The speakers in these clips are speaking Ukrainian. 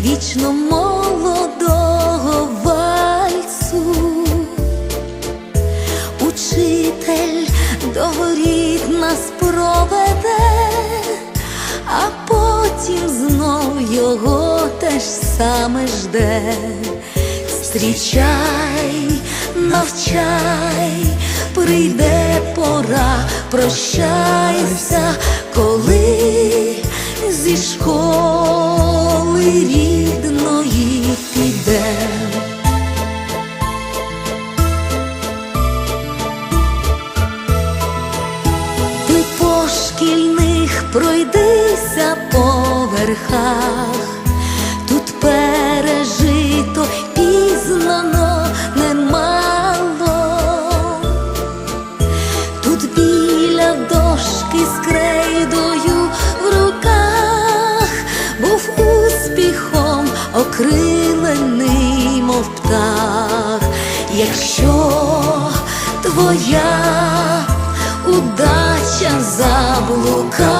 вічно молодого вальсу, учитель до воріт нас проведе, а потім знов його ж саме жде. Зустрічай, навчай, прийде пора, прощайся, коли зі школи рік піде. Ти по шкільних пройдися по верхах, тут пережито пізно, но немало. Тут біля дошки з крейдою в руках був успіхом окрилений, якщо твоя удача заблукала,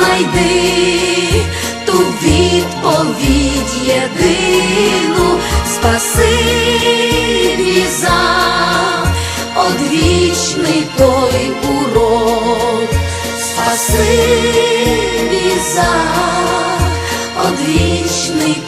знайди ту відповідь єдину, спасибі за одвічний той урок, спасибі за одвічний.